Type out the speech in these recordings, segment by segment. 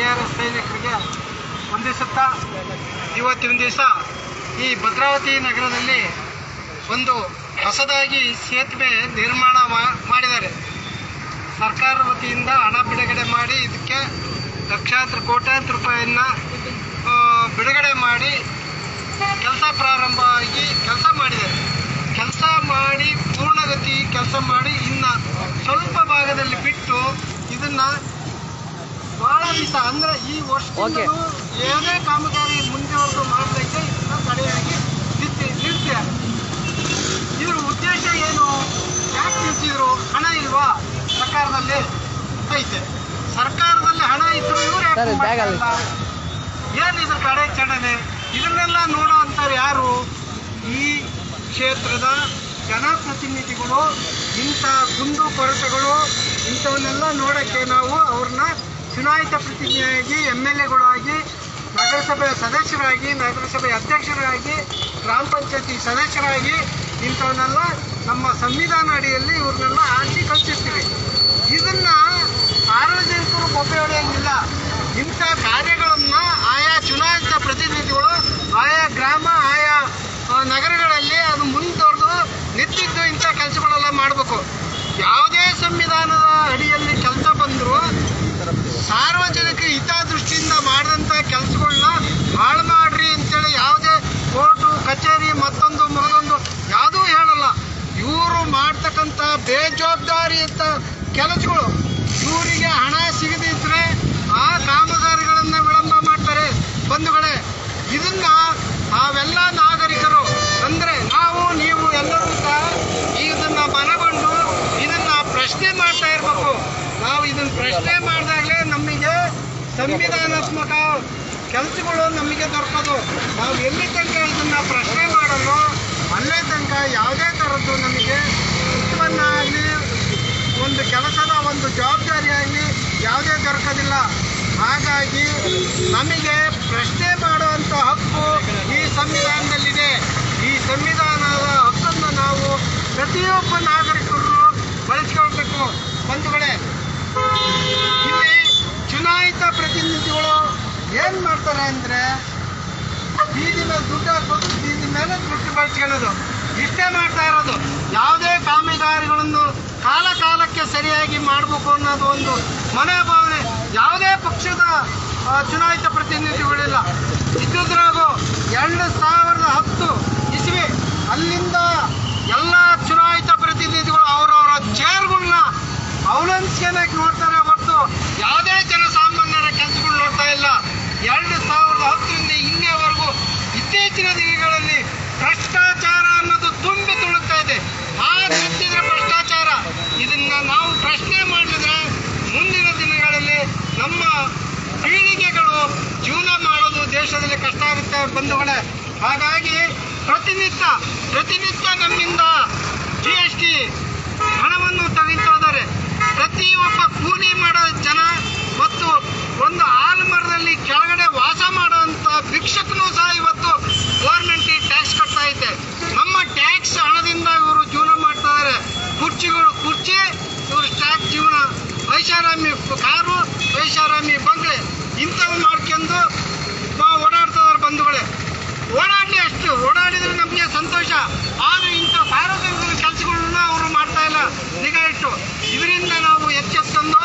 K R ಸೈನಿಕರಿಗೆ ವಂದಿಸುತ್ತಾ ಇವತ್ತಿನ ದಿವಸ ಈ ಭದ್ರಾವತಿ ನಗರದಲ್ಲಿ ಒಂದು ಹೊಸದಾಗಿ ಸೇತುವೆ ನಿರ್ಮಾಣ ಮಾಡಿದ್ದಾರೆ. ಸರ್ಕಾರ ವತಿಯಿಂದ ಹಣ ಬಿಡುಗಡೆ ಮಾಡಿ ಇದಕ್ಕೆ ಲಕ್ಷಾಂತರ, ಕೋಟ್ಯಾಂತರ ರೂಪಾಯಿಯನ್ನ ಬಿಡುಗಡೆ ಮಾಡಿ ಕೆಲಸ ಪ್ರಾರಂಭ ಆಗಿ ಕೆಲಸ ಮಾಡಿದ್ದಾರೆ. ಕೆಲಸ ಮಾಡಿ ಪೂರ್ಣಗತಿ ಕೆಲಸ ಮಾಡಿ ಇನ್ನ ಸ್ವಲ್ಪ ಭಾಗದಲ್ಲಿ ಬಿಟ್ಟು ಇದನ್ನ ಬಹಳ ದಿವಸ ಅಂದ್ರೆ ಈ ವರ್ಷ ಏನೇ ಕಾಮಗಾರಿ ಮುಂದೆವರೆಗೂ ಮಾಡಲಿಕ್ಕೆ ಇದನ್ನ ತಡೆಯಾಗಿ ನಿಂತಿ ನಿಲ್ಸಿದ್ದಾರೆ ಇದ್ರ ಉದ್ದೇಶ ಏನು? ಯಾಕೆ ನಿಲ್ಸಿದ್ರು? ಹಣ ಇಲ್ವಾ? ಸರ್ಕಾರದಲ್ಲಿ ಐತೆ. ಸರ್ಕಾರದಲ್ಲಿ ಹಣ ಇದ್ರು ಇವ್ರು ಯಾಕೆ ಏನ್ ಇದ್ರ ಚಡನೆ ಇದನ್ನೆಲ್ಲ ನೋಡೋ ಅಂತಾರೆ ಯಾರು? ಈ ಕ್ಷೇತ್ರದ ಜನಪ್ರತಿನಿಧಿಗಳು ಇಂಥ ಕುಂದು ಕೊರತೆಗಳು ಇಂಥವನ್ನೆಲ್ಲ ನೋಡೋಕ್ಕೆ ನಾವು ಅವ್ರನ್ನ ಚುನಾಯಿತ ಪ್ರತಿನಿಧಿಯಾಗಿ ಎಂ ಎಲ್ ಎಗಳಾಗಿ ನಗರಸಭೆಯ ಸದಸ್ಯರಾಗಿ, ನಗರಸಭೆ ಅಧ್ಯಕ್ಷರಾಗಿ, ಗ್ರಾಮ ಪಂಚಾಯತಿ ಸದಸ್ಯರಾಗಿ ಇಂಥವನ್ನೆಲ್ಲ ನಮ್ಮ ಸಂವಿಧಾನ ಅಡಿಯಲ್ಲಿ ಇವ್ರನ್ನೆಲ್ಲ ಆರಿಸಿ ಕಳಿಸಿರ್ತೀವಿ ಇದನ್ನ ಸಾರ್ವಜನಿಕರು ಬೊಬ್ಬೆ ಹೊಡೆಯಂಗಿಲ್ಲ. ಇಂಥ ಕಾರ್ಯಗಳನ್ನು ಆಯಾ ಚುನಾಯಿತ ಪ್ರತಿನಿಧಿಗಳು, ಆಯಾ ಗ್ರಾಮ ಆಯಾ ಆ, ನಗರಗಳಲ್ಲಿ ಅದು ಮುಂದುವರೆದು ನಿಂತಿದ್ದು ಇಂಥ ಕೆಲಸಗಳೆಲ್ಲ ಮಾಡಬೇಕು ಯಾವುದೇ ಸಂವಿಧಾನದ ಅಡಿಯಲ್ಲಿ ಕೆಲಸ ಬಂದರೂ ಸಾರ್ವಜನಿಕ ಹಿತದೃಷ್ಟಿಯಿಂದ ಮಾಡಿದಂಥ ಕೆಲಸಗಳನ್ನ ಹಾಳು ಮಾಡ್ರಿ ಅಂತೇಳಿ ಯಾವುದೇ ಕೋರ್ಟು ಕಚೇರಿ ಮತ್ತೊಂದು ಮಗದೊಂದು ಯಾವುದೂ ಹೇಳಲ್ಲ ಇವರು ಮಾಡ್ತಕ್ಕಂಥ ಬೇಜವಾಬ್ದಾರಿ ಅಂತ ಕೆಲಸಗಳು ಇವರಿಗೆ ಹಣ ಸಿಗದಿದ್ರೆ ಆ ಕಾಮಗಾರಿಗಳನ್ನ ವಿಳಂಬ ಮಾಡ್ತಾರೆ ಬಂಧುಗಳೇ ಇದನ್ನ ನಾವೆಲ್ಲ ನಾಗರಿಕರು ಅಂದ್ರೆ ನಾವು ನೀವು ಎಲ್ಲರೂ ಸಹ ಇದನ್ನ ಮನಗೊಂಡು ಇದನ್ನ ಪ್ರಶ್ನೆ ಮಾಡ್ತಾ ಇರ್ಬೇಕು ನಾವು ಇದನ್ನ ಪ್ರಶ್ನೆ ಮಾಡಿದಾಗಲೇ ನಮಗೆ ಸಂವಿಧಾನಾತ್ಮಕ ಕೆಲಸಗಳು ನಮಗೆ ದೊರಕೋದು. ನಾವು ಎಲ್ಲಿ ತನಕ ಇದನ್ನು ಪ್ರಶ್ನೆ ಮಾಡಲು ಅಲ್ಲೇ ತನಕ ಯಾವುದೇ ಥರದ್ದು ನಮಗೆ ಉತ್ಪನ್ನ ಆಗಲಿ ಒಂದು ಕೆಲಸದ ಒಂದು ಜವಾಬ್ದಾರಿಯಾಗಲಿ ಯಾವುದೇ ದೊರಕೋದಿಲ್ಲ. ಹಾಗಾಗಿ ನಮಗೆ ಪ್ರಶ್ನೆ ಮಾಡುವಂಥ ಹಕ್ಕು ಈ ಸಂವಿಧಾನದಲ್ಲಿದೆ. ಈ ಸಂವಿಧಾನದ ಹಕ್ಕನ್ನು ನಾವು ಪ್ರತಿಯೊಬ್ಬ ನಾಗರಿಕರು ಬಳಸ್ಕೊಳ್ಬೇಕು. ಬಂಧುಗಳೇ, ಇಲ್ಲಿ ಚುನಾಯಿತ ಪ್ರತಿನಿಧಿಗಳು ಏನ್ ಮಾಡ್ತಾರೆ ಅಂದ್ರೆ ಬೀದಿ ಮೇಲೆ ದುಡ್ಡು ಹಾಕೋದು ಬೀದಿ ಮೇಲೆ ದುಡ್ಡು ಬಳಸ್ಕೊಳ್ಳೋದು. ಇಷ್ಟೇ ಮಾಡ್ತಾ ಇರೋದು. ಯಾವುದೇ ಕಾಮಗಾರಿಗಳನ್ನು ಕಾಲ ಕಾಲಕ್ಕೆ ಸರಿಯಾಗಿ ಮಾಡಬೇಕು ಅನ್ನೋದು ಒಂದು ಮನೋಭಾವನೆ ಯಾವುದೇ ಪಕ್ಷದ ಚುನಾಯಿತ ಪ್ರತಿನಿಧಿಗಳಿಲ್ಲ. ಇದ್ದುದ್ರಾಗು ಎರಡು ಸಾವಿರದ ಹತ್ತು ಇಸ್ವಿ ಅಲ್ಲಿಂದ ಎಲ್ಲ ಚುನಾಯಿತ ಪ್ರತಿನಿಧಿಗಳು ಅವರವರ ಚೇರ್ಗಳನ್ನ ಅವಲಂಬಿಸ್ಕೊಳಕ್ ನೋಡ್ತಾರೆ ಹೊರತು ಯಾವುದೇ ನೋಡ್ತಾ ಇಲ್ಲ ಎರಡು ಸಾವಿರದ ಹತ್ತರಿಂದ ಇನ್ನೇವರೆಗೂ ಇತ್ತೀಚಿನ ದಿನಗಳಲ್ಲಿ ಭ್ರಷ್ಟಾಚಾರ ಅನ್ನೋದು ತುಂಬಿ ತುಳುಕ್ತಾ ಇದೆ. ಆ ಭ್ರಷ್ಟಾಚಾರ. ಇದನ್ನ ನಾವು ಪ್ರಶ್ನೆ ಮಾಡಿದ್ರೆ ಮುಂದಿನ ದಿನಗಳಲ್ಲಿ ನಮ್ಮ ಪೀಳಿಗೆಗಳು ಜೀವನ ಮಾಡೋದು ದೇಶದಲ್ಲಿ ಕಷ್ಟ ಆಗುತ್ತೆ ಬಂಧುಗಳೇ. ಹಾಗಾಗಿ ಪ್ರತಿನಿತ್ಯ ಪ್ರತಿನಿತ್ಯ ನಮ್ಮಿಂದ ಜಿ ಎಸ್ ಟಿ ಹಣವನ್ನು ತಗಿತಾ ಇದ್ದಾರೆ. ಪ್ರತಿಯೊಬ್ಬ ಕೂಲಿ ಮಾಡೋ ಜನ ಮತ್ತು ಒಂದು ಆಲ್ಮರದಲ್ಲಿ ಕೆಳಗಡೆ ವಾಸ ಮಾಡುವಂತ ಭಿಕ್ಷಕನು ಸಹ ಇವತ್ತು ಗೌರ್ಮೆಂಟ್ ಟ್ಯಾಕ್ಸ್ ಕಟ್ತಾ ಐತೆ ನಮ್ಮ ಟ್ಯಾಕ್ಸ್ ಹಣದಿಂದ ಇವರು ಜೀವನ ಮಾಡ್ತಾ ಇದ್ದಾರೆ ಕುರ್ಚಿಗಳು ಕುರ್ಚಿ, ಇವರು ಸ್ಟಾಕ್ ಜೀವನ. ಐಷಾರಾಮಿ ಕಾರು ಐಷಾರಾಮಿ ಬಂಗ್ಲೆ. ಇಂಥವು ಮಾಡ್ಕೊಂಡು ಓಡಾಡ್ತಾ ಇದ್ದಾರೆ ಬಂಧುಗಳೇ. ಓಡಾಡ್ಲಿ ಅಷ್ಟು, ಓಡಾಡಿದ್ರೆ ನಮಗೆ ಸಂತೋಷ. ಆದ್ರೆ ಇಂಥ ಸಾರ್ವಜನಿಕರ ಕೆಲಸಗಳನ್ನ ಅವರು ಮಾಡ್ತಾ ಇಲ್ಲ. ನಿಗಾ ಇಟ್ಟು. ಇದರಿಂದ ನಾವು ಎಚ್ಚೆತ್ತಂದು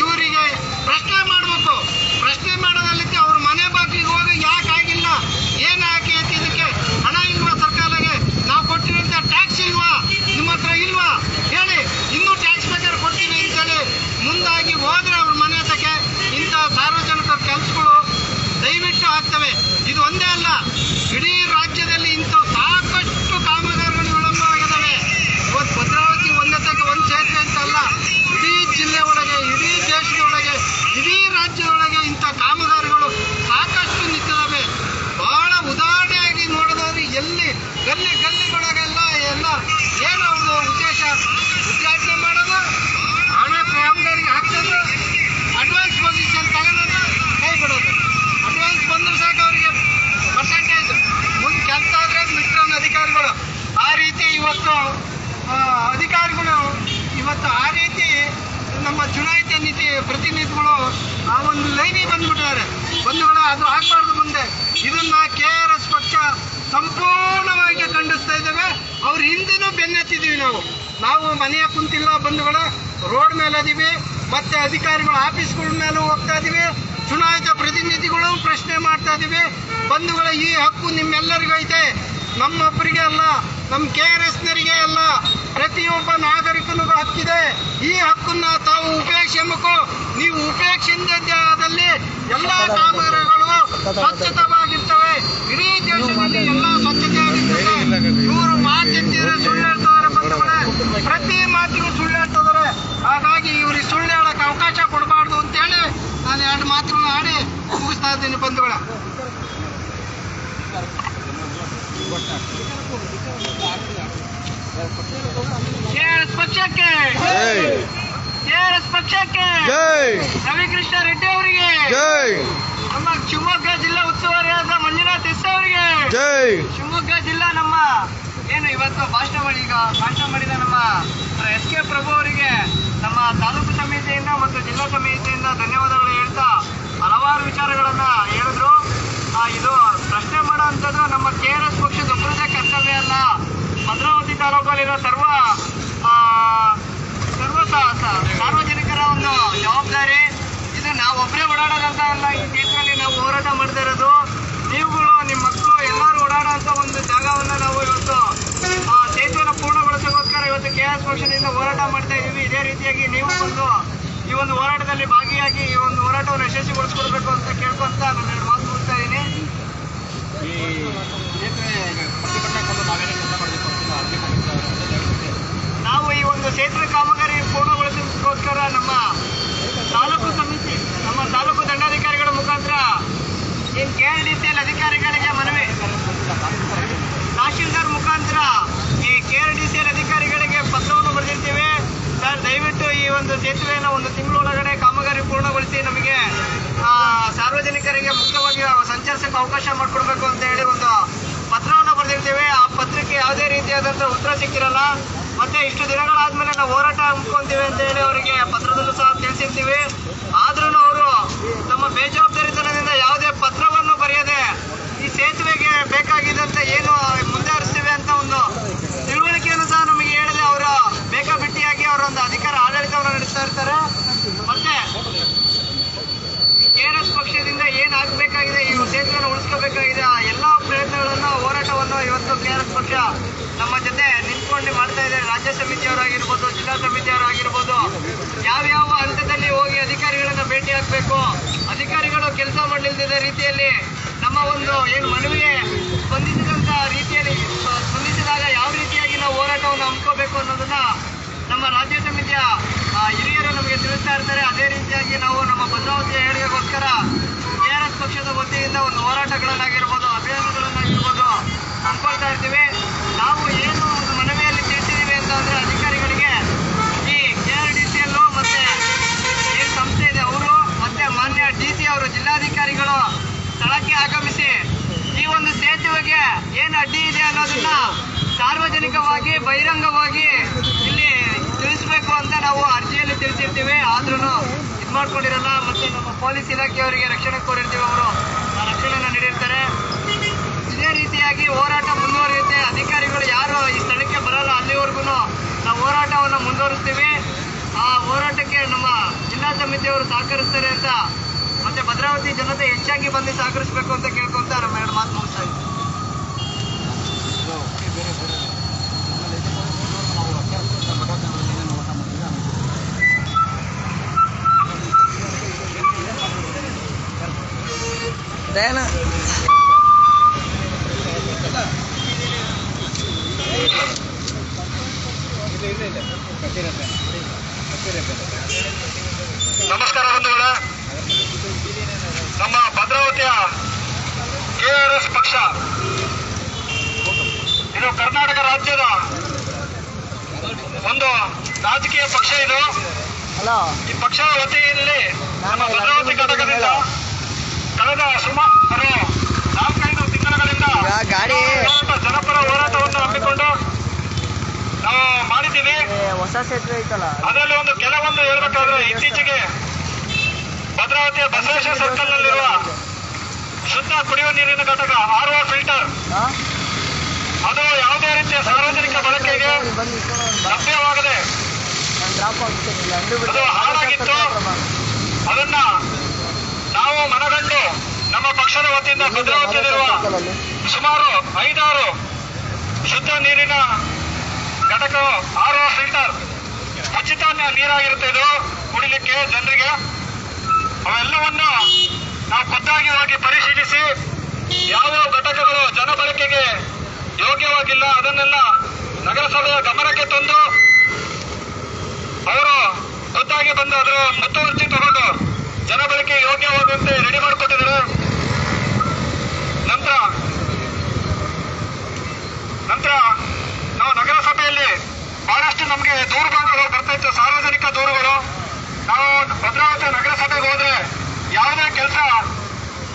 ಇವರಿಗೆ ಪ್ರಶ್ನೆ ಮಾಡಬೇಕು ಪ್ರಶ್ನೆ ಮಾಡೋದಲ್ಲಿಕ್ಕೆ ಅವ್ರ ಮನೆ ಬಾಗಿಲಿಗೆ ಹೋಗಿ ಯಾಕೆ ಆಗಿಲ್ಲ ಏನು ಆಗೈತೆ ಇದಕ್ಕೆ ಹಣ ಇಲ್ವಾ ಸರ್ಕಾರಕ್ಕೆ ನಾವು ಕೊಟ್ಟಿರೋಂಥ ಟ್ಯಾಕ್ಸ್ ಇಲ್ವಾ ನಿಮ್ಮ ಹತ್ರ ಇಲ್ವಾ ಹೇಳಿ ಇನ್ನೂ ಟ್ಯಾಕ್ಸ್ ಬೇಕಾದ್ರೆ ಕೊಡ್ತೀನಿ ಅಂತೇಳಿ ಮುಂದಾಗಿ ಹೋದ್ರೆ ಅವ್ರ ಮನೆ ಹತ್ರಕ್ಕೆ ಇಂಥ ಸಾರ್ವಜನಿಕರ ಕೆಲಸಗಳು ದಯವಿಟ್ಟು ಆಗ್ತವೆ ಇದು ಒಂದೇ ಅಲ್ಲ ಇಡೀ ರಾಜ್ಯದಲ್ಲಿ ಇಂಥ ಸಾಕಷ್ಟು ಕಾಮಗಾರಿಗಳು ವಿಳಂಬವಾಗಿದ್ದಾವೆ ಇವತ್ತು ಭದ್ರಾವತಿ ಒಂದಕ್ಕೆ ಒಂದು ಸೇತುವೆ ಅಂತ ಅಲ್ಲ ಇಡೀ ಜಿಲ್ಲೆ ಒಳಗೆ ಇಡೀ ದೇಶದೊಳಗೆ ಇಡೀ ರಾಜ್ಯದೊಳಗೆ ಇಂಥ ಕಾಮಗಾರಿಗಳು ಸಾಕಷ್ಟು ನಿಂತಿದ್ದಾವೆ ಬಹಳ ಉದಾಹರಣೆಯಾಗಿ ನೋಡೋದಾದ್ರೆ ಎಲ್ಲಿ ಗಲ್ಲಿ ಗಲ್ಲಿಗಳಾಗೆಲ್ಲ ಎಲ್ಲ ಏನು ಅವ್ರದ್ದು ಉದ್ದೇಶ ಉದ್ಘಾಟನೆ ಮಾಡೋದು ಹಣ ಕಾಮಗಾರಿಗೆ ಹಾಕ್ಸೋದು ಅಡ್ವಾನ್ಸ್ ಪೊಸಿಷನ್ ತಗೊಳ್ಳೋದು ಕೈ ಬಿಡೋದು ಅಡ್ವಾನ್ಸ್ ಬಂದ್ರೆ ಸಾಕು ಅವರಿಗೆ ಪರ್ಸೆಂಟೇಜ್ ಮುಂದೆ ಕೆಲಸ ಆದರೆ ಮಿಟ್ರನ್ ಅಧಿಕಾರಿಗಳು ಆ ರೀತಿ ಇವತ್ತು ಆ, ಅಧಿಕಾರಿಗಳು ಇವತ್ತು ಆ ರೀತಿ ನಮ್ಮ ಚುನಾಯಿತ ನೀತಿ ಪ್ರತಿನಿಧಿಗಳು ಆ ಒಂದು ಲೈನಿಗೆ ಬಂದ್ಬಿಟ್ಟು ಅದು ಆಗ್ಬಾರ್ದು ಮುಂದೆ ಇದನ್ನ ಕೆ ಆರ್ ಎಸ್ ಪಕ್ಷ ಸಂಪೂರ್ಣವಾಗಿ ಖಂಡಿಸ್ತಾ ಇದ್ದೇವೆ ಅವ್ರ ಹಿಂದೆನೂ ಬೆನ್ನತ್ತಿದ್ದೀವಿ ನಾವು ನಾವು ಮನೆಯ ಕುಂತಿಲ್ಲ ಬಂಧುಗಳ ರೋಡ್ ಮೇಲೆ ಅದೀವಿ ಮತ್ತೆ ಅಧಿಕಾರಿಗಳ ಆಫೀಸ್ಗಳ ಮೇಲೂ ಹೋಗ್ತಾ ಇದೀವಿ ಚುನಾಯಿತ ಪ್ರತಿನಿಧಿಗಳು ಪ್ರಶ್ನೆ ಮಾಡ್ತಾ ಇದೀವಿ ಬಂಧುಗಳ ಈ ಹಕ್ಕು ಐತೆ ನಮ್ಮೊಬ್ಬರಿಗೆ ಅಲ್ಲ ನಮ್ಮ ಕೆ ಆರ್ ಎಸ್ನರಿಗೆ ಅಲ್ಲ, ಪ್ರತಿಯೊಬ್ಬ ನಾಗರಿಕನಿಗೂ ಹಕ್ಕಿದೆ. ಈ ಹಕ್ಕನ್ನ ತಾವು ಉಪೇಕ್ಷೆಂಬಕು ನೀವು ಉಪೇಕ್ಷೆಯಲ್ಲಿ ಎಲ್ಲ ಕಾಮಗಾರಿಗಳು ಸ್ವಚ್ಛತವಾಗಿರ್ತವೆ. ಇಡೀ ದೇಶದಲ್ಲಿ ಎಲ್ಲ ಸ್ವಚ್ಛತೆ ಆಗಿರ್ತದೆ. ಇವರು ಮಾತಿದ್ದೀರ ಸುಳ್ಳು ಹೇಳ್ತಾರೆ ಬಂಧುಗಳೇ. ಪ್ರತಿ ಮಾತಿಗೂ ಸುಳ್ಳು ಹೇಳ್ತಿದ್ದಾರೆ ಹಾಗಾಗಿ ಇವ್ರಿಗೆ ಸುಳ್ಳು ಹೇಳಕ್ಕೆ ಅವಕಾಶ ಕೊಡಬಾರ್ದು ಅಂತೇಳಿ ನಾನು ಎರಡು ಮಾತುಗಳನ್ನ ಆಡಿ ಮುಗಿಸ್ತಾ ಇದ್ದೀನಿ ಬಂಧುಗಳ ಕೆಆರ್ಎಸ್ ಪಕ್ಷಕ್ಕೆ ಪಕ್ಷಕ್ಕೆ ರವಿಕೃಷ್ಣ ರೆಡ್ಡಿ ಅವರಿಗೆ. ನಮ್ಮ ಶಿವಮೊಗ್ಗ ಜಿಲ್ಲಾ ಉಸ್ತುವಾರಿಯಾದ ಮಂಜುನಾಥ್ ಎಸ್ ಅವರಿಗೆ. ಶಿವಮೊಗ್ಗ ಜಿಲ್ಲಾ ನಮ್ಮ ಏನು ಇವತ್ತು ಭಾಷಣ ಮಾಡಿ ಈಗ ಭಾಷಣ ಮಾಡಿದ ನಮ್ಮ ಎಸ್ ಕೆ ಪ್ರಭು ಅವರಿಗೆ ನಮ್ಮ ತಾಲೂಕು ಸಮಿತಿಯಿಂದ ಮತ್ತು ಜಿಲ್ಲಾ ಸಮಿತಿಯಿಂದ ಧನ್ಯವಾದಗಳು ಹೇಳ್ತಾ ಹಲವಾರು ವಿಚಾರಗಳನ್ನ ಹೇಳಿದ್ರು. ಇದು ಮಾಡುವಂಥದ್ದು ನಮ್ಮ ಕೆ ಆರ್ ಎಸ್ ಪಕ್ಷದ ಒಬ್ಬರದೇ ಕರ್ತವ್ಯ ಅಲ್ಲ. ಭದ್ರಾವತಿ ತಾಲೂಕಲ್ಲಿರೋ ಸರ್ವ ಸರ್ವ ಸಾರ್ವಜನಿಕರ ಒಂದು ಜವಾಬ್ದಾರಿ. ಇದು ನಾವು ಒಬ್ಬರೇ ಓಡಾಡೋದಂತ ಅಲ್ಲ ಈ ದೇಶದಲ್ಲಿ ನಾವು ಹೋರಾಟ ಮಾಡ್ತಾ ಇರೋದು. ನೀವುಗಳು ನಿಮ್ಮ ಮಕ್ಕಳು ಎಲ್ಲರೂ ಓಡಾಡೋ ಒಂದು ಜಾಗವನ್ನು ನಾವು ಇವತ್ತು ಆ, ಸೇತುವೆನ ಪೂರ್ಣಗೊಳಿಸೋಕ್ಕೋಸ್ಕರ ಇವತ್ತು ಕೆ ಎಸ್ ಪಕ್ಷದಿಂದ ಹೋರಾಟ ಮಾಡ್ತಾ ಇದ್ದೀವಿ ಇದೇ ರೀತಿಯಾಗಿ ನೀವು ಒಂದು ಈ ಒಂದು ಹೋರಾಟದಲ್ಲಿ ಭಾಗಿಯಾಗಿ ಈ ಒಂದು ಹೋರಾಟವನ್ನು ಯಶಸ್ವಿಗೊಳಿಸ್ಕೊಡ್ಬೇಕು ಅಂತ ಕೇಳ್ಕೊಂತ ನಾನು ಎರಡು ಮಾತು ಮುಗಿಸ್ತಾ ಇದ್ದೀನಿ ನಾವು ಈ ಒಂದು ಸೇತುವೆ ಕಾಮಗಾರಿ ಪೂರ್ಣಗೊಳಿಸೋದಕ್ಕೋಸ್ಕರ ನಮ್ಮ ತಾಲೂಕು ಸಮಿತಿ, ನಮ್ಮ ತಾಲೂಕು ದಂಡಾಧಿಕಾರಿಗಳ ಮುಖಾಂತರ ಏನು K R D C L ಅಧಿಕಾರಿಗಳಿಗೆ ಮನವಿ, ತಹಶೀಲ್ದಾರ್ ಮುಖಾಂತರ ಈ K R D C L ಅಧಿಕಾರಿಗಳಿಗೆ ಪತ್ರವನ್ನು ಬರೆದಿರ್ತೀವಿ. ಸರ್, ದಯವಿಟ್ಟು ಈ ಒಂದು ಸೇತುವೆಯನ್ನು ಒಂದು ತಿಂಗಳೊಳಗಡೆ ಕಾಮಗಾರಿ ಪೂರ್ಣಗೊಳಿಸಿ ನಮಗೆ ಸಾರ್ವಜನಿಕರಿಗೆ ಮುಖ್ಯವಾಗಿ ಸಂಚರಿಸಕ್ಕೆ ಅವಕಾಶ ಮಾಡಿಕೊಡ್ಬೇಕು ಅಂತ ಹೇಳಿ ಒಂದು ಪತ್ರವನ್ನು ಬರೆದಿರ್ತೀವಿ. ಆ ಪತ್ರಕ್ಕೆ ಯಾವುದೇ ರೀತಿಯಾದಂಥ ಉತ್ತರ ಸಿಕ್ಕಿರಲ್ಲ. ಮತ್ತೆ ಇಷ್ಟು ದಿನಗಳಾದ್ಮೇಲೆ ನಾವು ಹೋರಾಟ ಹಮ್ಮಿಕೊಂತೀವಿ ಅಂತ ಹೇಳಿ ಅವರಿಗೆ ಪತ್ರದಲ್ಲೂ ಸಹ ತಿಳಿಸಿರ್ತೀವಿ. ಆದ್ರೂ ಅವರು ತಮ್ಮ ಬೇಜವಾಬ್ದಾರಿತನದಿಂದ ಯಾವುದೇ ಪತ್ರವನ್ನು ಬರೆಯದೆ ಈ ಸೇತುವೆಗೆ ಬೇಕಾಗಿದ್ದಂತ ಏನು ಮುಂದೆ ಹರಿಸ್ತೀವಿ ಅಂತ ಒಂದು ತಿಳುವಳಿಕೆಯನ್ನು ಸಹ ನಮಗೆ ಹೇಳದೆ ಅವರ ಬೇಕಾಬಿಟ್ಟಿಯಾಗಿ ಅವರ ಒಂದು ಅಧಿಕಾರ ಆಡಳಿತವನ್ನು ನಡೆಸ್ತಾ ಇರ್ತಾರೆ ಮತ್ತೆ ಕೆ ಆರ್ ಎಸ್ ಪಕ್ಷದಿಂದ ಏನ್ ಆಗ್ಬೇಕಾಗಿದೆ ಈ ಉಳಿಸ್ಕೋಬೇಕಾಗಿದೆ ಆ ಎಲ್ಲಾ ಪ್ರಯತ್ನಗಳನ್ನು, ಹೋರಾಟವನ್ನು ಇವತ್ತು ಕೆ ಆರ್ ಎಸ್ ಪಕ್ಷ ನಮ್ಮ ಜೊತೆ ನಿಂತ್ಕೊಂಡು ಮಾಡ್ತಾ ಇದೆ. ರಾಜ್ಯ ಸಮಿತಿಯವರಾಗಿರ್ಬೋದು, ಜಿಲ್ಲಾ ಸಮಿತಿಯವರಾಗಿರ್ಬೋದು. ಯಾವ್ಯಾವ ಹಂತದಲ್ಲಿ ಹೋಗಿ ಅಧಿಕಾರಿಗಳನ್ನ ಭೇಟಿ ಆಗ್ಬೇಕು? ಅಧಿಕಾರಿಗಳು ಕೆಲಸ ಮಾಡಲಿಲ್ಲದ ರೀತಿಯಲ್ಲಿ ನಮ್ಮ ಒಂದು ಏನು ಮನವಿಗೆ ಸ್ಪಂದಿಸಿದಂತ ರೀತಿಯಲ್ಲಿ, ಸ್ಪ- ಸ್ಪಂದಿಸಿದಾಗ ಯಾವ ರೀತಿಯಾಗಿ ನಾವು ಹೋರಾಟವನ್ನು ಹಮ್ಮಿಕೋಬೇಕು ಅನ್ನೋದನ್ನ ನಮ್ಮ ರಾಜ್ಯ ಸಮಿತಿಯ ಹಿರಿಯರು ನಮಗೆ ತಿಳಿಸ್ತಾ ಇರ್ತಾರೆ. ಅದೇ ರೀತಿಯಾಗಿ ನಾವು ನಮ್ಮ ಭದ್ರಾವತಿಯ ಏಳಿಗೆಗೋಸ್ಕರ ಪಕ್ಷದ ವತಿಯಿಂದ ಒಂದು ಹೋರಾಟಗಳನ್ನಾಗಿರ್ಬೋದು, ಅಭಿಯಾನಗಳನ್ನಾಗಿರ್ಬೋದು ಹಮ್ಮಿಕೊಳ್ತಾ ಇರ್ತೀವಿ. ನಾವು ಏನು ಒಂದು ಮನವಿಯಲ್ಲಿ ತಿಳಿಸಿದ್ದೀವಿ ಅಂತಂದ್ರೆ ಅಧಿಕಾರಿಗಳಿಗೆ ಈ ಕೆ ಆರ್ ಡಿ ಸಿ ಎಲ್ಲು ಮತ್ತೆ ಏನು ಸಂಸ್ಥೆ ಇದೆ, ಅವರು ಮತ್ತೆ ಮಾನ್ಯ ಡಿ ಸಿ ಅವರು, ಜಿಲ್ಲಾಧಿಕಾರಿಗಳು ಸ್ಥಳಕ್ಕೆ ಆಗಮಿಸಿ ಈ ಒಂದು ಸೇತುವೆಗೆ ಏನು ಅಡ್ಡಿ ಇದೆ ಅನ್ನೋದನ್ನ ಸಾರ್ವಜನಿಕವಾಗಿ, ಬಹಿರಂಗವಾಗಿ ಇಲ್ಲಿ ತಿಳಿಸ್ಬೇಕು ಅಂತ ನಾವು ಅರ್ಜಿಯಲ್ಲಿ ತಿಳಿಸಿರ್ತೀವಿ. ಆದ್ರೂ ಮಾಡ್ಕೊಂಡಿರಲ್ಲ, ಮತ್ತೆ ನಮ್ಮ ಪೊಲೀಸ್ ಇಲಾಖೆಯವರಿಗೆ ರಕ್ಷಣೆ ಕೋರಿರ್ತೀವಿ ಅವರು. ಆ ರಕ್ಷಣೆಯನ್ನು ನೀಡಿರ್ತಾರೆ. ಇದೇ ರೀತಿಯಾಗಿ ಹೋರಾಟ ಮುಂದುವರಿಯುತ್ತೆ. ಅಧಿಕಾರಿಗಳು ಯಾರು ಈ ಸ್ಥಳಕ್ಕೆ ಬರಲ್ಲ. ಅಲ್ಲಿವರೆಗೂ ನಾವು ಹೋರಾಟವನ್ನು ಮುಂದುವರಿಸ್ತೀವಿ. ಆ ಹೋರಾಟಕ್ಕೆ ನಮ್ಮ ಜಿಲ್ಲಾ ಸಮಿತಿಯವರು ಸಹಕರಿಸ್ತಾರೆ ಅಂತ. ಮತ್ತೆ ಭದ್ರಾವತಿ ಜನತೆ ಹೆಚ್ಚಾಗಿ ಬಂದು ಸಹಕರಿಸಬೇಕು ಅಂತ ಕೇಳ್ಕೊಂತ ನಮ್ಮ ಎರಡು ಮಾತು ಮುಗಿಸ್ತಾ ದಯನ ನಮಸ್ಕಾರ ಬಂಧುಗಳೇ. ನಮ್ಮ ಭದ್ರಾವತಿಯ ಕೆಆರ್ಎಸ್ ಆರ್ ಎಸ್ ಪಕ್ಷ. ಇದು ಕರ್ನಾಟಕ ರಾಜ್ಯದ ಒಂದು ರಾಜಕೀಯ ಪಕ್ಷ ಇದು. ಈ ಪಕ್ಷದ ವತಿಯಲ್ಲಿ ನಮ್ಮ ಭದ್ರಾವತಿ ಘಟಕದಿಂದ ಕಳೆದ ಸುಮಾರು ನಾಲ್ಕೈದು ತಿಂಗಳುಗಳಿಂದ ಗಾಡಿ ಜನಪರ ಹೋರಾಟವನ್ನು ಹಮ್ಮಿಕೊಂಡು ನಾವು ಮಾಡಿದ್ದೀವಿ. ಹೊಸ ಸೇತುವೆ ಐತಲ್ಲ. ಅದರಲ್ಲಿ ಒಂದು ಕೆಲವೊಂದು ಹೇಳ್ಬೇಕಾದ್ರೆ ಇತ್ತೀಚೆಗೆ ಭದ್ರಾವತಿಯ ಬಸವೇಶ್ವರ ಸರ್ಕಲ್ ನಲ್ಲಿರುವ ಶುದ್ಧ ಕುಡಿಯುವ ನೀರಿನ ಘಟಕ ಆರ್ ಓ ಫಿಲ್ಟರ್ ಅದು ಯಾವುದೇ ರೀತಿಯ ಸಾರ್ವಜನಿಕ ಬಳಕೆಗೆ ಲಭ್ಯವಾಗದೆ ಅದು ಹಾಳಾಗಿತ್ತು. ಅದನ್ನ ನಾವು ಮನಗಂಡು ನಮ್ಮ ಪಕ್ಷದ ವತಿಯಿಂದ ಭದ್ರಾವತಿಯಲ್ಲಿರುವ ಸುಮಾರು ಐದಾರು ಶುದ್ಧ ನೀರಿನ ಘಟಕ ಆರು ಫಿಲ್ಟರ್ ಉಚಿತ ನೀರಾಗಿರುತ್ತೆ. ಇದು ಕುಡಿಲಿಕ್ಕೆ ಜನರಿಗೆ ಅವೆಲ್ಲವನ್ನು ನಾವು ಖುದ್ದಾಗಿ ಹೋಗಿ ಪರಿಶೀಲಿಸಿ ಯಾವ ಘಟಕಗಳು ಜನಬಳಕೆಗೆ ಯೋಗ್ಯವಾಗಿಲ್ಲ ಅದನ್ನೆಲ್ಲ ನಗರಸಭೆಯ ಗಮನಕ್ಕೆ ತಂದು ಅವರು ಖುದ್ದಾಗಿ ಬಂದು ಅದರ ಮುತುವರ್ಜಿ ತಗೊಂಡು ಜನ ಬಳಕೆ ಯೋಗ್ಯವಾಗುವಂತೆ ರೆಡಿ ಮಾಡಿಕೊಟ್ಟಿದ್ದಾರೆ. ನಂತರ ನಂತರ ನಾವು ನಗರಸಭೆಯಲ್ಲಿ ಬಹಳಷ್ಟು ನಮಗೆ ದೂರುಗಳು ಬರ್ತಾ ಇತ್ತು, ಸಾರ್ವಜನಿಕ ದೂರುಗಳು. ನಾವು ಭದ್ರಾವತಿ ನಗರಸಭೆಗೆ ಹೋದ್ರೆ ಯಾವುದೇ ಕೆಲಸ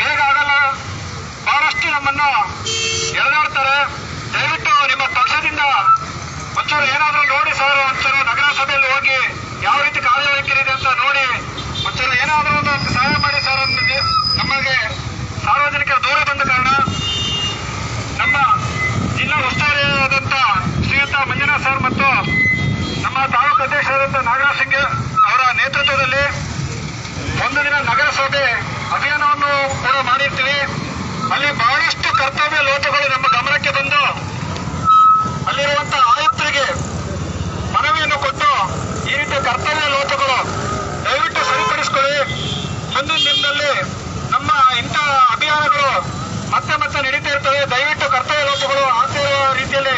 ಬೇಗ ಆಗಲ್ಲ. ಬಹಳಷ್ಟು ನಮ್ಮನ್ನ ಎಳೆದಾಡ್ತಾರೆ. ದಯವಿಟ್ಟು ನಿಮ್ಮ ಪಕ್ಷದಿಂದ ಒಂಚೂರು ಏನಾದ್ರೂ ನೋಡಿ ಸರ್, ಒಂಚೂರು ನಗರಸಭೆಯಲ್ಲಿ ಹೋಗಿ ಯಾವ ರೀತಿ ಕಾರ್ಯವೈಖರಿ ಇದೆ ಅಂತ ನೋಡಿ ಒಂಚೂರು ಏನಾದರೂ ಒಂದು ಸಹಾಯ ಮಾಡಿ ಸರ್ ನಮಗೆ ಸಾರ್ವಜನಿಕರ ದೂರ ಬಂದ ಕಾರಣ ನಮ್ಮ ಜಿಲ್ಲಾ ಉಸ್ತುವಾರಿಯಾದಂತ ಶ್ರೀಯುತ ಮಂಜುನಾಥ್ ಸರ್ ಮತ್ತು ನಮ್ಮ ತಾಲೂಕು ಅಧ್ಯಕ್ಷರಾದಂತ ನಾಗರಾಜ್ ಸಿಂಗ್ ಅವರ ನೇತೃತ್ವದಲ್ಲಿ ಒಂದು ದಿನ ನಗರಸಭೆ ಅಭಿಯಾನವನ್ನು ಕೂಡ ಮಾಡಿರ್ತೀವಿ. ಅಲ್ಲಿ ಬಹಳಷ್ಟು ಕರ್ತವ್ಯ ಲೋಪಗಳು ನಮ್ಮ ಗಮನಕ್ಕೆ ಬಂದು ಅಲ್ಲಿರುವಂತ ಆಯುಕ್ತರಿಗೆ ಮನವಿಯನ್ನು ಕೊಟ್ಟು ಈ ರೀತಿಯ ಕರ್ತವ್ಯ ಲೋಪಗಳು ದಯವಿಟ್ಟು ಸರಿಪಡಿಸಿಕೊಳ್ಳಿ ಮುಂದಿನ ದಿನದಲ್ಲಿ ನಮ್ಮ ಇಂಥ ಅಭಿಯಾನಗಳು ಮತ್ತೆ ಮತ್ತೆ ನಡೀತಾ ಇರ್ತವೆ ದಯವಿಟ್ಟು ಕರ್ತವ್ಯ ಲೋಪಗಳು ಆಗ್ತಿರುವ ರೀತಿಯಲ್ಲಿ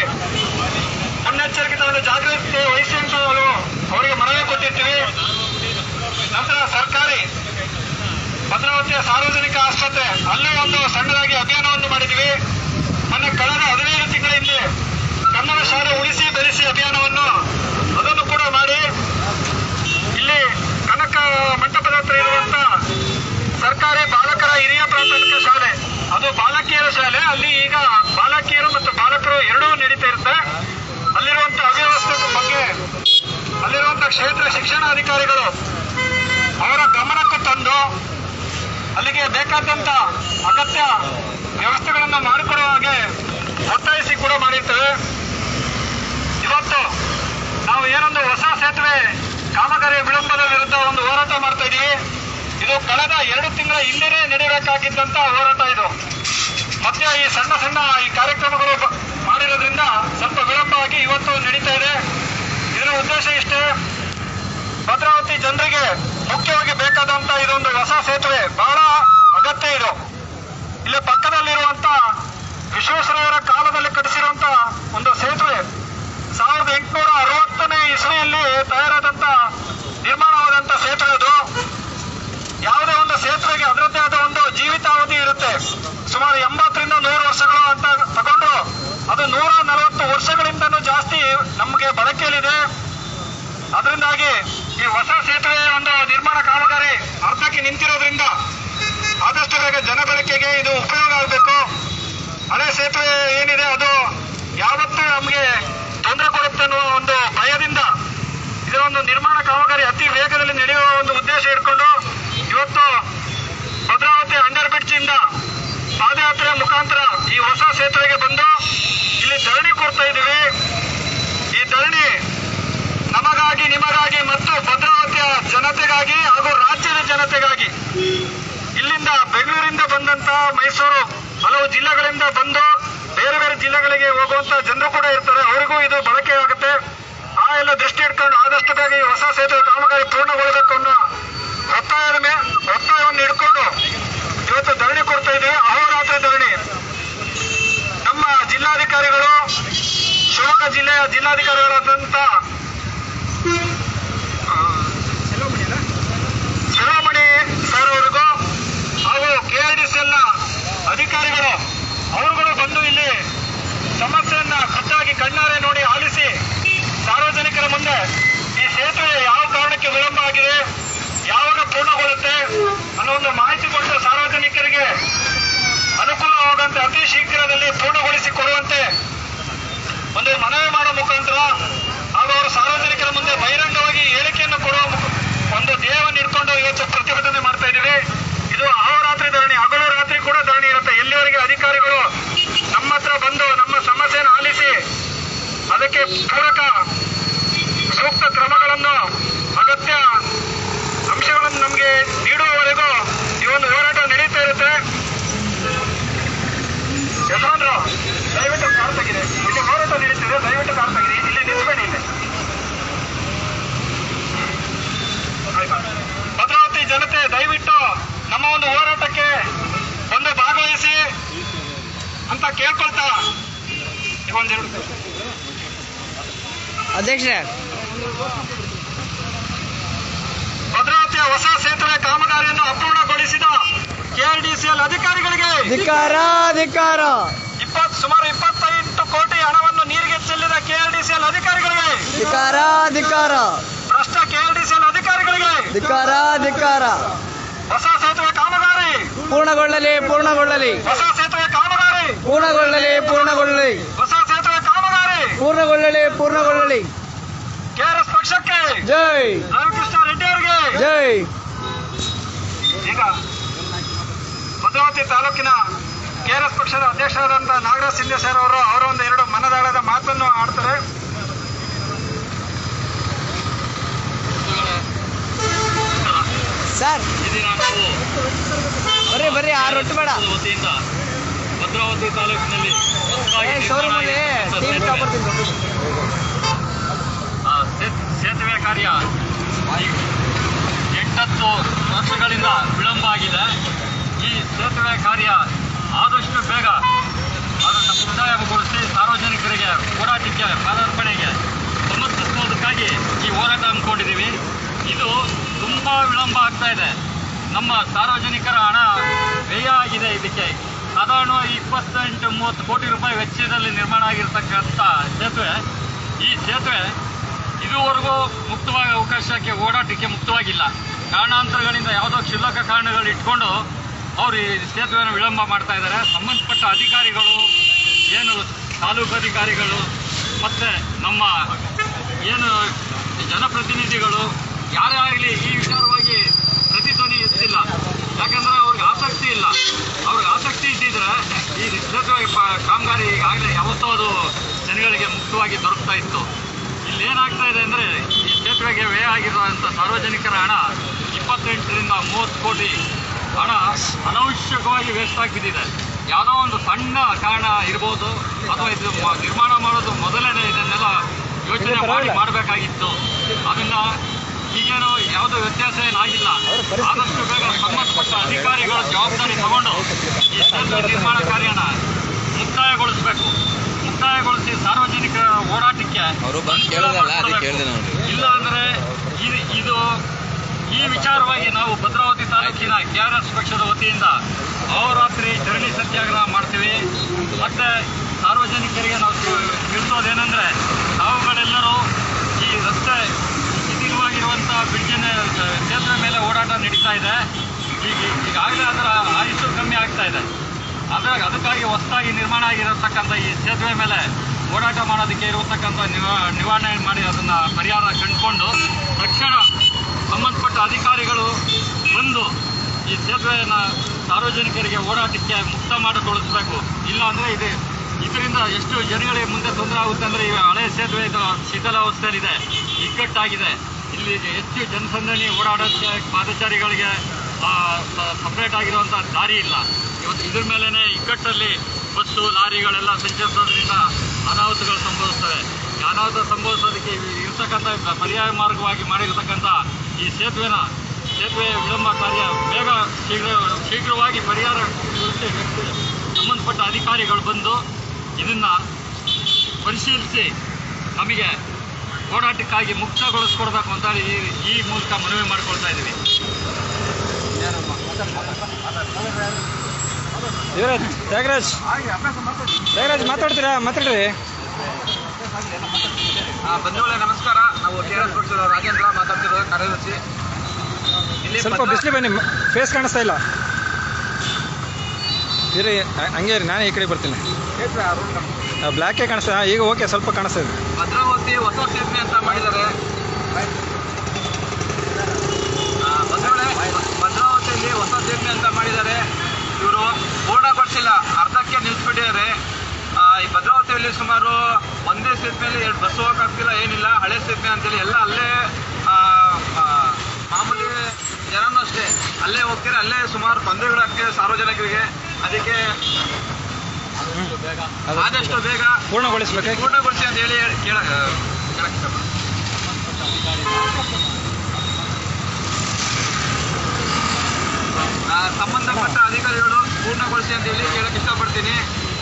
ಮುನ್ನೆಚ್ಚರಿಕೆ ಜಾಗೃತಿ ವಹಿಸಿ ಅಂತ ಅವರಿಗೆ ಮನವಿ ಕೊಟ್ಟಿರ್ತೀವಿ. ನಂತರ ಸರ್ಕಾರಿ ಭದ್ರಾವತಿಯ ಸಾರ್ವಜನಿಕ ಆಸ್ಪತ್ರೆ, ಅಲ್ಲೇ ಒಂದು ಸಣ್ಣದಾಗಿ ಅಭಿಯಾನವನ್ನು ಮಾಡಿದ್ವಿ ಮೊನ್ನೆ ಕಳೆದ ಹದಿನೈದು ತಿಂಗಳ ಹಿಂದೆ ಕನ್ನಡ ಶಾಲೆ ಉಳಿಸಿ ಬೆಳೆಸಿ ಅಭಿಯಾನವನ್ನು ಅದನ್ನು ಕೂಡ ಮಾಡಿ. ಇಲ್ಲಿ ಕನಕ ಮಂಟಪದ ಹತ್ರ ಇರುವಂತ ಸರ್ಕಾರಿ ಬಾಲಕರ ಹಿರಿಯ ಪ್ರಾಥಮಿಕ ಶಾಲೆ ಅದು ಬಾಲಕಿಯರ ಶಾಲೆ. ಅಲ್ಲಿ ಈಗ ಬಾಲಕಿಯರು ಮತ್ತು ಬಾಲಕರು ಎರಡೂ ನಡೀತಾ ಇರುತ್ತೆ. ಅಲ್ಲಿರುವಂತ ಅವ್ಯವಸ್ಥೆ ಬಗ್ಗೆ ಅಲ್ಲಿರುವಂತ ಕ್ಷೇತ್ರ ಶಿಕ್ಷಣಾಧಿಕಾರಿಗಳು ಅವರ ಗಮನಕ್ಕೆ ತಂದು ಅಲ್ಲಿಗೆ ಬೇಕಾದಂತ ಅಗತ್ಯ ವ್ಯವಸ್ಥೆಗಳನ್ನು ಮಾಡಿಕೊಡುವ ಹಾಗೆ ಒತ್ತಾಯಿಸಿ ಕೂಡ ಮಾಡಿರ್ತೇವೆ. ಇವತ್ತು ನಾವು ಏನೊಂದು ಹೊಸ ಸೇತುವೆ ಕಾಮಗಾರಿ ವಿಳಂಬದ ವಿರುದ್ಧ ಒಂದು ಹೋರಾಟ ಮಾಡ್ತಾ ಇದೀವಿ ಇದು ಕಳೆದ ಎರಡು ತಿಂಗಳ ಹಿಂದೆನೇ ನಡೆಯಬೇಕಾಗಿದ್ದಂತ ಹೋರಾಟ ಇದು. ಮತ್ತೆ ಈ ಸಣ್ಣ ಸಣ್ಣ ಈ ಕಾರ್ಯಕ್ರಮಗಳು ಮಾಡಿರೋದ್ರಿಂದ ಸ್ವಲ್ಪ ವಿಳಂಬವಾಗಿ ಇವತ್ತು ನಡೀತಾ ಇದೆ. ಇದರ ಉದ್ದೇಶ ಇಷ್ಟೇ. ಭದ್ರಾವತಿ ಜನರಿಗೆ ಮುಖ್ಯವಾಗಿ ಬೇಕಾದಂತ ಇದೊಂದು ಹೊಸ ಸೇತುವೆ. ಬಹಳ ಅಗತ್ಯ ಇದು. ಇಲ್ಲಿ ಪಕ್ಕದಲ್ಲಿರುವಂತ ವಿಶ್ವೇಶ್ವರಯ್ಯರ ಕಾಲದಲ್ಲಿ ಕಟ್ಟಿಸಿರುವಂತ ಒಂದು ಸೇತುವೆ. ಸಾವಿರದ ಎಂಟುನೂರ ಅರವತ್ತನೇ ಇಸ್ವಿಯಲ್ಲಿ ತಯಾರಾದಂತ ನಿರ್ಮಾಣವಾದಂತ ಸೇತುವೆ ಅದು ಯಾವುದೇ ಒಂದು ಸೇತುವೆಗೆ ಅದರದ್ದೇ ಆದ ಒಂದು ಜೀವಿತಾವಧಿ ಇರುತ್ತೆ ಸುಮಾರು ಎಂಬತ್ತರಿಂದ ನೂರು ವರ್ಷಗಳು ಅಂತ ತಗೊಂಡು ಅದು ನೂರ ನಲವತ್ತು ವರ್ಷಗಳಿಂದನೂ ಜಾಸ್ತಿ ನಮಗೆ ಬಳಕೆಯಲ್ಲಿದೆ ಅದರಿಂದಾಗಿ ಈ ಹೊಸ ಸೇತುವೆ ಒಂದು ನಿರ್ಮಾಣ ಕಾಮಗಾರಿ ಅರ್ಧಕ್ಕೆ ನಿಂತಿರೋದ್ರಿಂದ ಆದಷ್ಟು ಬೇಗ ಜನ ಬಳಕೆಗೆ ಇದು ಉಪಯೋಗ ಆಗಬೇಕು. ಹಳೆ ಸೇತುವೆ ಏನಿದೆ ಅದು ಯಾವತ್ತೂ ನಮಗೆ ತೊಂದರೆ ಕೊಡುತ್ತೆ ಅನ್ನುವ ಒಂದು ಭಯದಿಂದ ಇದರ ಒಂದು ನಿರ್ಮಾಣ ಕಾಮಗಾರಿ ಅತಿ ವೇಗದಲ್ಲಿ ನಡೆಯುವ ಒಂದು ಉದ್ದೇಶ ಇಟ್ಕೊಂಡು ಇವತ್ತು ಭದ್ರಾವತಿ ಅಂಡರ್ ಬ್ರಿಡ್ಜ್ ಇಂದ ಪಾದಯಾತ್ರೆ ಮುಖಾಂತರ ಈ ಹೊಸ ಸೇತುವೆಗೆ ಬಂದು ಇಲ್ಲಿ ಧರಣಿ ಕೊಡ್ತಾ ಇದ್ದೀವಿ. ಈ ಧರಣಿ ನಮಗಾಗಿ, ನಿಮಗಾಗಿ ಮತ್ತು ಭದ್ರಾವತಿಯ ಜನತೆಗಾಗಿ ಹಾಗೂ ರಾಜ್ಯದ ಜನತೆಗಾಗಿ ಬೆಂಗಳೂರಿಂದ ಬಂದಂತ ಮೈಸೂರು ಹಲವು ಜಿಲ್ಲೆಗಳಿಂದ ಬಂದು ಬೇರೆ ಬೇರೆ ಜಿಲ್ಲೆಗಳಿಗೆ ಹೋಗುವಂತ ಜನರು ಕೂಡ ಇರ್ತಾರೆ. ಅವರಿಗೂ ಇದು ಬಳಕೆ ಆಗುತ್ತೆ. ಆ ಎಲ್ಲ ದೃಷ್ಟಿ ಇಟ್ಕೊಂಡು ಆದಷ್ಟು ಈ ಹೊಸ ಸೇತುವೆ ಕಾಮಗಾರಿ ಪೂರ್ಣಗೊಳ್ಳಬೇಕು ಅನ್ನೋ ಒತ್ತಾಯದ ಮೇಲೆ ಒತ್ತಾಯವನ್ನು ಇಟ್ಕೊಂಡು ಇವತ್ತು ಧರಣಿ ಕೊಡ್ತಾ ಇದ್ದೀವಿ. ಅಹೋರಾತ್ರಿ ಧರಣಿ. ನಮ್ಮ ಜಿಲ್ಲಾಧಿಕಾರಿಗಳು ಶಿವಮೊಗ್ಗ ಜಿಲ್ಲೆಯ ಜಿಲ್ಲಾಧಿಕಾರಿಗಳಾದಂತ ಕೆಆರ್ಡಿಸಿ ಎಲ್ಲ ಅಧಿಕಾರಿಗಳು, ಅವರುಗಳು ಬಂದು ಇಲ್ಲಿ ಸಮಸ್ಯೆಯನ್ನ ಖುದ್ದಾಗಿ ಕಣ್ಣಾರೆ ನೋಡಿ ಆಲಿಸಿ ಸಾರ್ವಜನಿಕರ ಮುಂದೆ ಈ ಸೇತುವೆ ಯಾವ ಕಾರಣಕ್ಕೆ ವಿಳಂಬ ಆಗಿದೆ, ಯಾವಾಗ ಪೂರ್ಣಗೊಳ್ಳುತ್ತೆ ಅನ್ನೋ ಒಂದು ಮಾಹಿತಿ ಕೊಟ್ಟು ಸಾರ್ವಜನಿಕರಿಗೆ ಅನುಕೂಲವಾಗುವಂತೆ ಅತಿ ಶೀಘ್ರದಲ್ಲಿ ಪೂರ್ಣಗೊಳಿಸಿ ಕೊಡುವಂತೆ ಒಂದು ಮನವಿ ಮಾಡುವ ಮುಖಾಂತರ ಹಾಗೂ ಅವರು ಸಾರ್ವಜನಿಕರ ಮುಂದೆ ಬಹಿರಂಗವಾಗಿ ಹೇಳಿಕೆಯನ್ನು ಕೊಡುವ ಒಂದು ದೇಹವನ್ನು ಇಟ್ಕೊಂಡು ಇವತ್ತು ಪ್ರತಿಭಟನೆ ಮಾಡ್ತಾ ಇದ್ದೀವಿ. ರಾತ್ರಿ ಧರಣಿ, ಹಗಲು ರಾತ್ರಿ ಕೂಡ ಧರಣಿ ಇರುತ್ತೆ. ಎಲ್ಲಿವರೆಗೆ ಅಧಿಕಾರಿಗಳು ನಮ್ಮ ಹತ್ರ ಬಂದು ನಮ್ಮ ಸಮಸ್ಯೆಯನ್ನು ಆಲಿಸಿ ಅದಕ್ಕೆ ಪೂರಕ ಸೂಕ್ತ ಕ್ರಮಗಳನ್ನು, ಅಗತ್ಯ ಅಂಶಗಳನ್ನು ನಮಗೆ ನೀಡುವವರೆಗೂ ಈ ಒಂದು ಹೋರಾಟ ನಡೀತಾ ಇರುತ್ತೆ. ಯಜಮಾನರು, ದಯವಿಟ್ಟು ಕಾರ್ ಅಧ್ಯಕ್ಷರೇ. ಭದ್ರಾವತಿಯ ಹೊಸ ಸೇತುವೆ ಕಾಮಗಾರಿಯನ್ನು ಅಪೂರ್ಣಗೊಳಿಸಿದ ಕೆಆರ್ಡಿಸಿಎಲ್ ಅಧಿಕಾರಿಗಳಿಗೆ ಅಧಿಕಾರ ಅಧಿಕಾರ. ಇಪ್ಪತ್ತು ಸುಮಾರು ಇಪ್ಪತ್ತೈದು ಕೋಟಿ ಹಣವನ್ನು ನೀರಿಗೆ ಚೆಲ್ಲಿದ ಕೆಆರ್ಡಿಸಿಎಲ್ ಅಧಿಕಾರಿಗಳಿಗೆ ಅಧಿಕಾರ ಅಧಿಕಾರ. ಭ್ರಷ್ಟ ಕೆಆರ್ಡಿಸಿಎಲ್ ಅಧಿಕಾರಿಗಳಿಗೆ ಅಧಿಕಾರ ಅಧಿಕಾರ. ಹೊಸ ಸೇತುವೆ ಕಾಮಗಾರಿ ಪೂರ್ಣಗೊಳ್ಳಲಿ ಪೂರ್ಣಗೊಳ್ಳಲಿ. ಹೊಸ ಸೇತುವೆ ಕಾಮಗಾರಿ ಪೂರ್ಣಗೊಳ್ಳಲಿ ಪೂರ್ಣಗೊಳ್ಳಲಿ. ಪೂರ್ಣಗೊಳ್ಳಲಿ ಪೂರ್ಣಗೊಳ್ಳಲಿ. ಕೆಆರ್ಎಸ್ ಪಕ್ಷಕ್ಕೆ ಜೈ. ರಾಮಕೃಷ್ಣ ರೆಡ್ಡಿ ಅವರಿಗೆ. ಜೈ. ಈಗ ಭದ್ರಾವತಿ ತಾಲೂಕಿನ ಕೆಆರ್ಎಸ್ ಪಕ್ಷದ ಅಧ್ಯಕ್ಷರಾದಂತಹ ನಾಗರಾಜ್ ಸಿಂಧೆ ಸರ್ ಅವರು ಅವರ ಒಂದು ಎರಡು ಮನದಾಳದ ಮಾತನ್ನು ಆಡ್ತಾರೆ. ಸರ್. ಬರೀ ಬರೀ ಬರ್ರಿ ಬರ್ರಿ ಆ ರೊಟ್ಟಿ ಬೇಡ. ಭದ್ರಾವತಿ ತಾಲೂಕಿನಲ್ಲಿ ಸೇತುವೆ ಕಾರ್ಯ ಎಂಟತ್ತು ವರ್ಷಗಳಿಂದ ವಿಳಂಬ ಆಗಿದೆ. ಈ ಸೇತುವೆ ಕಾರ್ಯ ಆದಷ್ಟು ಬೇಗ ಅದನ್ನು ಮುಕ್ತಾಯಗೊಳಿಸಿ ಸಾರ್ವಜನಿಕರಿಗೆ ಹೋರಾಟಕ್ಕೆ ಪಾದಾರ್ಪಣೆಗೆ ಸಮರ್ಥಿಸುವುದಕ್ಕಾಗಿ ಈ ಹೋರಾಟ ಅಂದ್ಕೊಂಡಿದ್ದೀವಿ ಇದು ತುಂಬ ವಿಳಂಬ ಆಗ್ತಾ ಇದೆ. ನಮ್ಮ ಸಾರ್ವಜನಿಕರ ಹಣ ವ್ಯಯ ಆಗಿದೆ ಇದಕ್ಕೆ. ಸಾಧಾರಣ ಇಪ್ಪತ್ತೆಂಟು ಮೂವತ್ತು ಕೋಟಿ ರೂಪಾಯಿ ವೆಚ್ಚದಲ್ಲಿ ನಿರ್ಮಾಣ ಆಗಿರ್ತಕ್ಕಂಥ ಸೇತುವೆ, ಈ ಸೇತುವೆ ಇದುವರೆಗೂ ಮುಕ್ತವಾಗಿ ಅವಕಾಶಕ್ಕೆ ಓಡಾಟಕ್ಕೆ ಮುಕ್ತವಾಗಿಲ್ಲ. ಕಾರಣಾಂತರಗಳಿಂದ ಯಾವುದೋ ಕ್ಷುಲ್ಲಕ ಕಾರಣಗಳು ಇಟ್ಕೊಂಡು ಅವರು ಈ ಸೇತುವೆಯನ್ನು ವಿಳಂಬ ಮಾಡ್ತಾ ಇದ್ದಾರೆ. ಸಂಬಂಧಪಟ್ಟ ಅಧಿಕಾರಿಗಳು, ಏನು ತಾಲೂಕು ಅಧಿಕಾರಿಗಳು, ಮತ್ತು ನಮ್ಮ ಏನು ಜನಪ್ರತಿನಿಧಿಗಳು, ಯಾರೇ ಆಗಲಿ ಈ ವಿಚಾರವಾಗಿ ಪ್ರತಿಧ್ವನಿ ಎತ್ತಿಲ್ಲ. ಯಾಕಂದ್ರೆ ಅವ್ರಿಗೆ ಆಸಕ್ತಿ ಇಲ್ಲ. ಅವ್ರಿಗೆ ಆಸಕ್ತಿ ಇದ್ದಿದ್ರೆ ಈ ನಿಶ್ಚಿತವಾಗಿ ಕಾಮಗಾರಿ ಈಗಾಗಲೇ ಯಾವತ್ತೋ ಅದು ಜನಗಳಿಗೆ ಮುಕ್ತವಾಗಿ ದೊರಕ್ತಾ ಇತ್ತು. ಇಲ್ಲಿ ಏನಾಗ್ತಾ ಇದೆ ಅಂದರೆ ಈ ಸೇತುವೆಗೆ ವ್ಯಯ ಆಗಿರುವಂಥ ಸಾರ್ವಜನಿಕರ ಹಣ ಇಪ್ಪತ್ತೆಂಟರಿಂದ ಮೂವತ್ತು ಕೋಟಿ ಹಣ ಅನವಶ್ಯಕವಾಗಿ ವೇಸ್ಟ್ ಆಗಿ ಬಿದ್ದಿದೆ ಯಾವುದೋ ಒಂದು ಸಣ್ಣ ಕಾರಣ ಇರ್ಬೋದು ಅಥವಾ ಇದು ನಿರ್ಮಾಣ ಮಾಡೋದು ಮೊದಲನೇ ಇದನ್ನೆಲ್ಲ ಯೋಚನೆ ಮಾಡಿ ಮಾಡಬೇಕಾಗಿತ್ತು. ಅದನ್ನ ಈಗೇನು ಯಾವುದೋ ವ್ಯತ್ಯಾಸ ಏನಾಗಿಲ್ಲ ಆದಷ್ಟು ಬೇಗ ಸಂಬಂಧಪಟ್ಟ ಅಧಿಕಾರಿಗಳು ಜವಾಬ್ದಾರಿ ತಗೊಂಡು ಈ ಸೇತುವೆ ನಿರ್ಮಾಣ ಕಾರ್ಯನ ಮುಕ್ತಾಯಗೊಳಿಸಬೇಕು. ಮುಕ್ತಾಯಗೊಳಿಸಿ ಸಾರ್ವಜನಿಕ ಹೋರಾಟಕ್ಕೆ ಇಲ್ಲ ಅಂದ್ರೆ ಇದು ಈ ವಿಚಾರವಾಗಿ ನಾವು ಭದ್ರಾವತಿ ತಾಲೂಕಿನ ಎಸ್ ಪಕ್ಷದ ವತಿಯಿಂದ ಅವರಾತ್ರಿ ಧರಣಿ ಸತ್ಯಾಗ್ರಹ ಮಾಡ್ತೀವಿ. ಮತ್ತೆ ಸಾರ್ವಜನಿಕರಿಗೆ ನಾವು ತಿಳಿಸೋದೇನೆಂದ್ರೆ ತಾವುಗಳೆಲ್ಲರೂ ರಸ್ತೆ ಶಿಥಿಲವಾಗಿರುವಂಥ ಬಿಡ್ಜಿನ ಸೇತುವೆ ಮೇಲೆ ಓಡಾಟ ನಡೀತಾ ಇದೆ. ಈಗ ಈಗಾಗಲೇ ಅದರ ಆಯುಷು ಕಮ್ಮಿ ಆಗ್ತಾ ಇದೆ. ಅದ ಅದಕ್ಕಾಗಿ ಹೊಸದಾಗಿ ನಿರ್ಮಾಣ ಆಗಿರತಕ್ಕಂಥ ಈ ಸೇತುವೆ ಮೇಲೆ ಓಡಾಟ ಮಾಡೋದಕ್ಕೆ ಇರತಕ್ಕಂಥ ನಿವಾ, ನಿವಾರಣೆ ಮಾಡಿ ಅದನ್ನು ಪರಿಹಾರ ಕಂಡುಕೊಂಡು ತಕ್ಷಣ ಸಂಬಂಧಪಟ್ಟ ಅಧಿಕಾರಿಗಳು ಬಂದು ಈ ಸೇತುವೆಯನ್ನು ಸಾರ್ವಜನಿಕರಿಗೆ ಓಡಾಟಕ್ಕೆ ಮುಕ್ತ ಮಾಡಿಕೊಳಿಸ್ಬೇಕು ಇಲ್ಲ ಅಂದರೆ ಇದು ಇದರಿಂದ ಎಷ್ಟು ಜನಗಳಿಗೆ ಮುಂದೆ ತೊಂದರೆ ಆಗುತ್ತೆ ಅಂದರೆ ಈ ಹಳೆ ಸೇತುವೆ ಇದು ಶಿಥಿಲಾವಸ್ಥೆಯಲ್ಲಿದೆ ಇಕ್ಕಟ್ಟಾಗಿದೆ. ಇಲ್ಲಿ ಹೆಚ್ಚು ಜನಸಂದಣಿ ಓಡಾಡೋಕ್ಕೆ ಪಾದಚಾರಿಗಳಿಗೆ ಸಪ್ರೇಟ್ ಆಗಿರುವಂಥ ದಾರಿ ಇಲ್ಲ. ಇವತ್ತು ಇದ್ರ ಮೇಲೇ ಇಕ್ಕಟ್ಟಲ್ಲಿ ಬಸ್ಸು, ಲಾರಿಗಳೆಲ್ಲ ಸಂಚರಿಸೋದ್ರಿಂದ ಅನಾಹುತಗಳು ಸಂಭವಿಸ್ತವೆ. ಈ ಅನಾಹುತ ಸಂಭವಿಸೋದಕ್ಕೆ ಇರ್ತಕ್ಕಂಥ ಪರ್ಯಾಯ ಮಾರ್ಗವಾಗಿ ಮಾಡಿರ್ತಕ್ಕಂಥ ಈ ಸೇತುವೆನ ಸೇತುವೆ ವಿಳಂಬ ಕಾರ್ಯ ಬೇಗ ಶೀಘ್ರ, ಶೀಘ್ರವಾಗಿ ಪರಿಹಾರ ಸಂಬಂಧಪಟ್ಟ ಅಧಿಕಾರಿಗಳು ಬಂದು ಇದನ್ನು ಪರಿಶೀಲಿಸಿ ನಮಗೆ ಓಡಾಟಕ್ಕಾಗಿ ಮುಕ್ತಗೊಳಿಸ್ಕೊಡ್ಬೇಕು ಅಂತ ಈ- ಈ ಮೂಲಕ ಮನವಿ ಮಾಡ್ಕೊಳ್ತಾ ಇದ್ದೀವಿ. ಯುವರಾಜ್ ತ್ಯಾಗರಾಜ್. ತ್ಯಾಗರಾಜ್ ಮಾತಾಡ್ತೀರಾ? ಮಾತಾಡ್ರಿ. ಬಂಧುಗಳೇ ನಮಸ್ಕಾರ. ನಾವು ಕೆ ಆರ್ ಎಸ್ ಪಕ್ಷದ ರಾಜೇಂದ್ರ ಮಾತಾಡ್ತಿರೋದು ಕಾರ್ಯದರ್ಶಿ. ಇಲ್ಲಿ ಸ್ವಲ್ಪ ಬಿಸಿಲು ಬನ್ನಿ ಫೇಸ್ ಕಾಣಿಸ್ತಾ ಇಲ್ಲ. ಇರಿ ಹಂಗೆ ರೀ ನಾನು ಈ ಕಡೆ ಬರ್ತೀನಿ. ಬ್ಲ್ಯಾಕೇ ಕಾಣಿಸ್ತಾ ಈಗ ಓಕೆ ಸ್ವಲ್ಪ ಕಾಣಿಸ್ತಾ ಇದೆ. ಭದ್ರಾವತಿ ಹೊಸ ಸೇತುವೆ ಅಂತ ಮಾಡಿದ್ದಾರೆ. ಭದ್ರಾವತಿಯಲ್ಲಿ ಹೊಸ ಸೇತುವೆ ಅಂತ ಮಾಡಿದ್ದಾರೆ. ಇವರು ಪೂರ್ಣಗೊಳಿಸಿಲ್ಲ ಅರ್ಧಕ್ಕೆ ನಿಲ್ಸ್ಬಿಟ್ಟಿದ್ದಾರೆ. ಈ ಭದ್ರಾವತಿಯಲ್ಲಿ ಸುಮಾರು ಒಂದೇ ಸೇತುವೆಯಲ್ಲಿ ಎರಡು ಬಸ್ ಹೋಗೋಕ್ಕಾಗ್ತಿಲ್ಲ ಏನಿಲ್ಲ. ಹಳೆ ಸೇತುವೆ ಅಂತೇಳಿ ಎಲ್ಲ ಅಲ್ಲೇ ಮಾಮೂಲಿ ಜನನೂ ಅಷ್ಟೇ. ಅಲ್ಲೇ ಹೋಗ್ತಾರೆ? ಅಲ್ಲೇ ಸುಮಾರು ತೊಂದರೆಗಳಾಗ್ತಿದೆ ಸಾರ್ವಜನಿಕರಿಗೆ. ಅದಕ್ಕೆ ಅದು ಆದಷ್ಟು ಬೇಗ ಪೂರ್ಣಗೊಳಿಸಬೇಕು. ಪೂರ್ಣಗೊಳಿಸಿ ಅಂತ ಹೇಳಿ ಕೇಳ ಸಂಬಂಧಪಟ್ಟ ಅಧಿಕಾರಿಗಳು ಪೂರ್ಣಗೊಳಿಸಿ ಅಂತ ಹೇಳಿ ಕೇಳಕ್ಕೆ ಇಷ್ಟಪಡ್ತೀನಿ.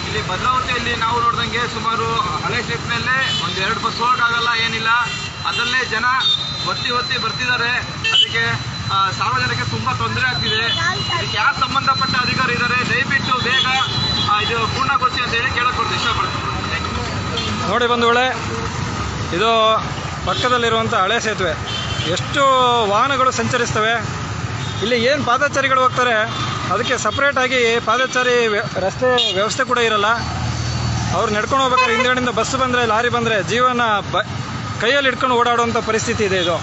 ಇಲ್ಲಿ ಭದ್ರಾವತಿಯಲ್ಲಿ ನಾವು ನೋಡ್ದಂಗೆ ಸುಮಾರು ಹಳೆ ಸೇತುವೆಯಲ್ಲೇ ಒಂದು ಎರಡು ಬಸ್ ಹೋಗೋಕ್ಕಾಗಲ್ಲ ಏನಿಲ್ಲ. ಅದರಲ್ಲೇ ಜನ ಒತ್ತಿ ಒತ್ತಿ ಬರ್ತಿದ್ದಾರೆ. ಅದಕ್ಕೆ ಸಾರ್ವಜನಿಕ ತುಂಬ ತೊಂದರೆ ಆಗ್ತಿದೆ. ಇದಕ್ಕೆ ಯಾರು ಸಂಬಂಧಪಟ್ಟ ಅಧಿಕಾರಿ ಇದ್ದಾರೆ ದಯವಿಟ್ಟು ಬೇಗ ಇದು ಪೂರ್ಣಗೊಳಿಸಿ ಅಂತ ಹೇಳಿ ಕೇಳಕ್ಕೆ ಕೊಡ್ತೀವಿ ಇಷ್ಟಪಡ್ತೀನಿ. ನೋಡಿ ಬಂಧುಗಳೇ, ಇದು ಪಕ್ಕದಲ್ಲಿರುವಂಥ ಹಳೆ ಸೇತುವೆ. ಎಷ್ಟು ವಾಹನಗಳು ಸಂಚರಿಸ್ತವೆ, ಇಲ್ಲಿ ಏನು ಪಾದಚಾರಿಗಳು ಹೋಗ್ತಾರೆ, ಅದಕ್ಕೆ ಸಪ್ರೇಟಾಗಿ ಪಾದಚಾರಿ ರಸ್ತೆ ವ್ಯವಸ್ಥೆ ಕೂಡ ಇರಲ್ಲ. ಅವ್ರು ನಡ್ಕೊಂಡು ಹೋಗ್ಬೇಕಾದ್ರೆ ಹಿಂದ್ಗಡೆಯಿಂದ ಬಸ್ ಬಂದರೆ, ಲಾರಿ ಬಂದರೆ ಜೀವನ ಬ, ಕೈಯಲ್ಲಿ ಇಟ್ಕೊಂಡು ಓಡಾಡುವಂಥ ಪರಿಸ್ಥಿತಿ ಇದೆ ಇದು.